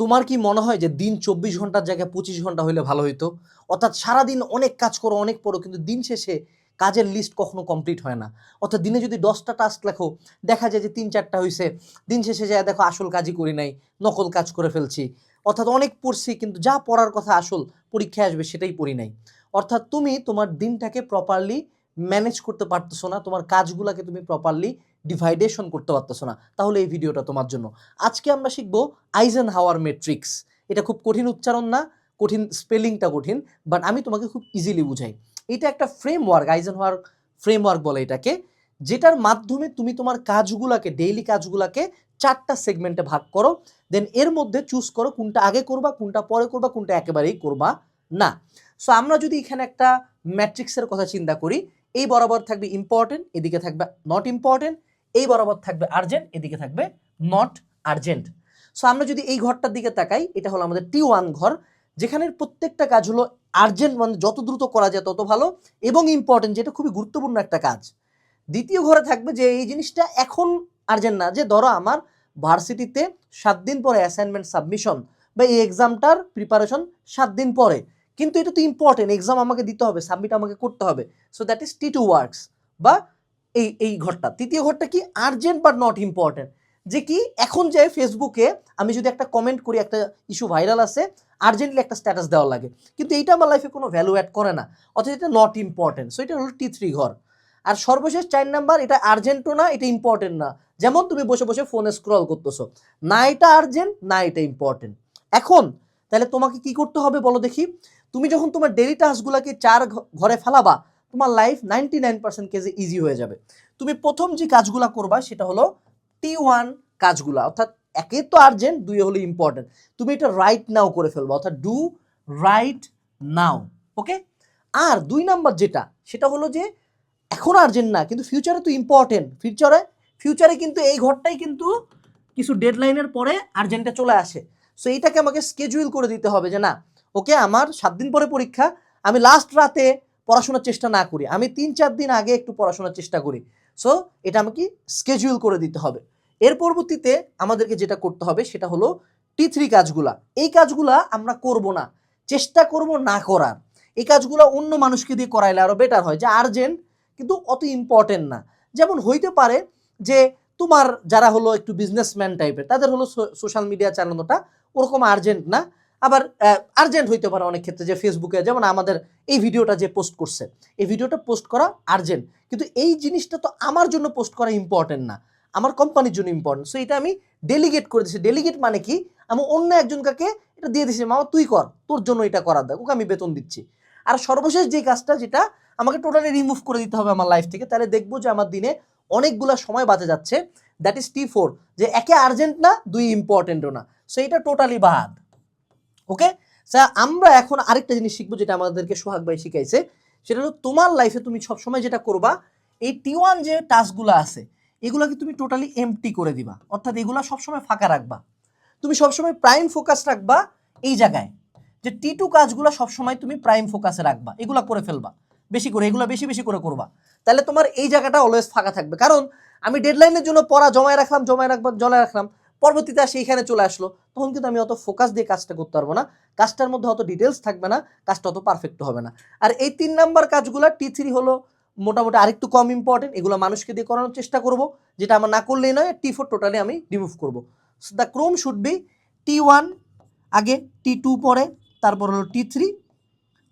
তোমার কি মনে হয় যে দিন চব্বিশ ঘণ্টার জায়গায় পঁচিশ ঘণ্টা হইলে ভালো হইতো? অর্থাৎ সারাদিন অনেক কাজ করো, অনেক পড়ো, কিন্তু দিন শেষে কাজের লিস্ট কখনো কমপ্লিট হয় না। অর্থাৎ দিনে যদি দশটা টাস্ক লেখো, দেখা যায় যে তিন চারটা হয়েছে দিন শেষে যায় দেখো আসল কাজই করি নাই, নকল কাজ করে ফেলছি। অর্থাৎ অনেক পড়ছি, কিন্তু যা পড়ার কথা আসল পরীক্ষায় আসবে সেটাই পড়ি নাই। অর্থাৎ তুমি তোমার দিনটাকে প্রপারলি ম্যানেজ করতে পারতেছো না, তোমার কাজগুলোকে তুমি প্রপারলি ডিভাইডেশন করতে পারতেছো না, তাহলে এই ভিডিওটা তোমার জন্য। আজকে আমরা শিখব আইজেন হাওয়ার মেট্রিক্স এটা খুব কঠিন উচ্চারণ না, কঠিন স্পেলিংটা কঠিন বাট আমি তোমাকে খুব ইজিলি বুঝাই। এটা একটা ফ্রেমওয়ার্ক আইজেন হাওয়ার ফ্রেমওয়ার্ক বলে এটাকে, যেটার মাধ্যমে তুমি তোমার কাজগুলাকে ডেইলি কাজগুলাকে চারটা সেগমেন্টে ভাগ করো দেন এর মধ্যে চুজ করো কোনটা আগে করবা, কোনটা পরে করবা, কোনটা একেবারেই করবা না। সো আমরা যদি এখানে একটা ম্যাট্রিক্সের কথা চিন্তা করি, এই বরাবর থাকবে ইম্পর্টেন্ট এদিকে থাকবে নট ইম্পর্টেন্ট এই বরাবর থাকবে আর্জেন্ট, এদিকে থাকবে নট আর্জেন্ট। সো আমরা যদি এই ঘরটার দিকে তাকাই, এটা হলো আমাদের টি ওয়ান ঘর, যেখানে প্রত্যেকটা কাজ হলো আর্জেন্ট মানে যত দ্রুত করা যায় তত ভালো এবং ইম্পর্টেন্ট যেটা খুবই গুরুত্বপূর্ণ একটা কাজ। দ্বিতীয় ঘরে থাকবে যে এই জিনিসটা এখন আর্জেন্ট না, যে ধরো আমার ভার্সিটিতে সাত দিন পরে অ্যাসাইনমেন্ট সাবমিশন বা এই এক্সামটার প্রিপারেশন সাত দিন পরে। কিন্তু এটা তো ইম্পর্টেন্ট এক্সাম আমাকে দিতে হবে সাবমিট আমাকে করতে হবে। So that is T two works বা এই এই ঘরটা। তৃতীয় ঘরটা কি আর্জেন্ট বাট নট ইম্পর্টেন্ট যে কি এখন যে ফেসবুকে আমি যদি একটা কমেন্ট করি, একটা ইস্যু ভাইরাল আছে আর্জেন্টলি একটা স্ট্যাটাস দেওয়া লাগে। কিন্তু এইটা আমার লাইফে কোনো ভ্যালু অ্যাড করে না। অথচ এটা নট ইম্পর্টেন্ট সো এটা টি থ্রি ঘর। আর সর্বশেষ চার নাম্বার এটা আর্জেন্টও না, এটা ইম্পর্টেন্ট না। যেমন তুমি বসে বসে ফোনে স্ক্রল করতেছো। না এটা আর্জেন্ট না এটা ইম্পর্টেন্ট এখন, তাহলে তোমাকে কি করতে হবে বলো দেখি? তুমি যখন তোমার ডেলি টাস্কগুলোকে চার ঘরে ফেলাবা তোমার লাইফ নাইনটি নাইন পার্সেন্ট কেজে ইজি হয়ে যাবে। তুমি প্রথম যে কাজগুলো করবা, সেটা হলো টি ওয়ান কাজগুলা। অর্থাৎ একে তো আর্জেন্ট দুই হলো ইম্পর্টেন্ট তুমি এটা রাইট নাও করে ফেলবা, অর্থাৎ ডু রাইট নাও ওকে আর দুই নাম্বার যেটা, সেটা হলো যে এখন আর্জেন্ট না, কিন্তু ফিউচারে তো ইম্পর্টেন্ট ফিউচারে ফিউচারে কিন্তু এই ঘরটাই কিন্তু কিছু ডেডলাইনের পরে আর্জেন্টে চলে আসে। সো এইটাকে আমাকে স্কেজুয়েল করে দিতে হবে যে না ওকে আমার সাত দিন পরে পরীক্ষা, আমি লাস্ট রাতে পড়াশোনার চেষ্টা না করি। আমি তিন চার দিন আগে একটু পড়াশোনার চেষ্টা করি। সো এটা আমাকে স্কেজুয়েল করে দিতে হবে। এর পরবর্তীতে আমাদেরকে যেটা করতে হবে, সেটা হলো টি থ্রি কাজগুলা। এই কাজগুলা আমরা করব না। চেষ্টা করব না করার। এই কাজগুলো অন্য মানুষকে দিয়ে করাইলে আরও বেটার হয়। যে আর্জেন্ট কিন্তু অত ইম্পর্টেন্ট না। যেমন হইতে পারে যে তোমার যারা হলো একটু বিজনেসম্যান টাইপের তাদের হলো সোশ্যাল মিডিয়া চালানোটা ওরকম আর্জেন্ট না। আবার আর্জেন্ট হইতে পারে অনেক ক্ষেত্রে যে ফেসবুকে যেমন আমাদের এই ভিডিওটা যে পোস্ট করছে, এই ভিডিওটা পোস্ট করা আর্জেন্ট কিন্তু এই জিনিসটা তো আমার জন্য পোস্ট করা ইম্পর্টেন্ট না। আমার কোম্পানির জন্য ইম্পর্টেন্ট সো এটা আমি ডেলিগেট করে দিচ্ছি ডেলিগেট মানে কি? আমি অন্য একজনকে এটা দিয়ে দিচ্ছি মামা, তুই কর। তোর জন্য এটা করার দেখ। ওকে আমি বেতন দিচ্ছি। আর সর্বশেষ যে কাজটা, যেটা আমাকে টোটালি রিমুভ করে দিতে হবে আমার লাইফ থেকে, তাহলে দেখব যে আমার দিনে অনেকগুলো সময় বাঁচা যাচ্ছে। দ্যাট ইজ টি ফোর যে একে আর্জেন্ট না, দুই ইম্পর্টেন্টও না। সো এটা টোটালি বাদ। ওকে স্যার আমরা এখন আরেকটা জিনিস শিখব যেটা আমাদেরকে সোহাগ ভাই শিখাইছে। সেটা হলো তোমার লাইফে তুমি সবসময় যেটা করবা, এই টি ওয়ান যে টাস্কগুলো আছে, এগুলোকে তুমি টোটালি এমটি করে দিবা। অর্থাৎ এগুলা সবসময় ফাঁকা রাখবা। তুমি সবসময় প্রাইম ফোকাস রাখবা এই জায়গায়, যে টি টু কাজগুলো সবসময় তুমি প্রাইম ফোকাসে রাখবা, এগুলা করে ফেলবা। বেশি করে, এগুলো বেশি বেশি করে করবা। তাহলে তোমার এই জায়গাটা অলওয়েজ ফাঁকা থাকবে। কারণ আমি ডেডলাইনের জন্য পড়া জমায় রাখলাম, জমায় রাখবা, জমায় রাখলাম। পরবর্তীতে আসে এইখানে চলে আসলো, তখন কিন্তু আমি অত ফোকাস দিয়ে কাজটা করতে পারব না। কাজটার মধ্যে অত ডিটেলস থাকবে না, কাজটা অত পারফেক্ট হবে না। আর এই তিন নাম্বার কাজগুলো টি থ্রি হলো মোটামুটি আরেকটু কম ইম্পর্টেন্ট এগুলো মানুষকে দিয়ে করানোর চেষ্টা করব, যেটা আমার না করলেই নয় টি ফোর টোটালি আমি রিমুভ করব। The chrome should be T one আগে টি টু পরে, তারপর হলো টি থ্রি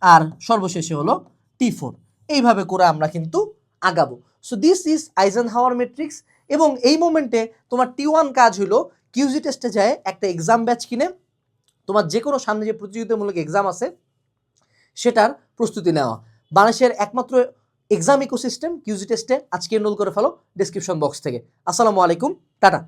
আর সর্বশেষে হলো টি ফোর এইভাবে করে আমরা কিন্তু আগাবো। So this is Eisenhower matrix এবং এই মোমেন্টে তোমার টি ওয়ান কাজ হলো কিউজি টেস্টে যায়, একটা এক্সাম ব্যাচ কিনে, তোমার যে কোনো সামনে যে প্রতিযোগিতামূলক এক্সাম আছে, সেটার প্রস্তুতি নেওয়া। বাংলাদেশের একমাত্র এক্সাম ইকোসিস্টেম কিউজি টেস্টে আজকে এনরোল করে ফেলো ডিসক্রিপশন বক্স থেকে। আসসালামু আলাইকুম, টাটা।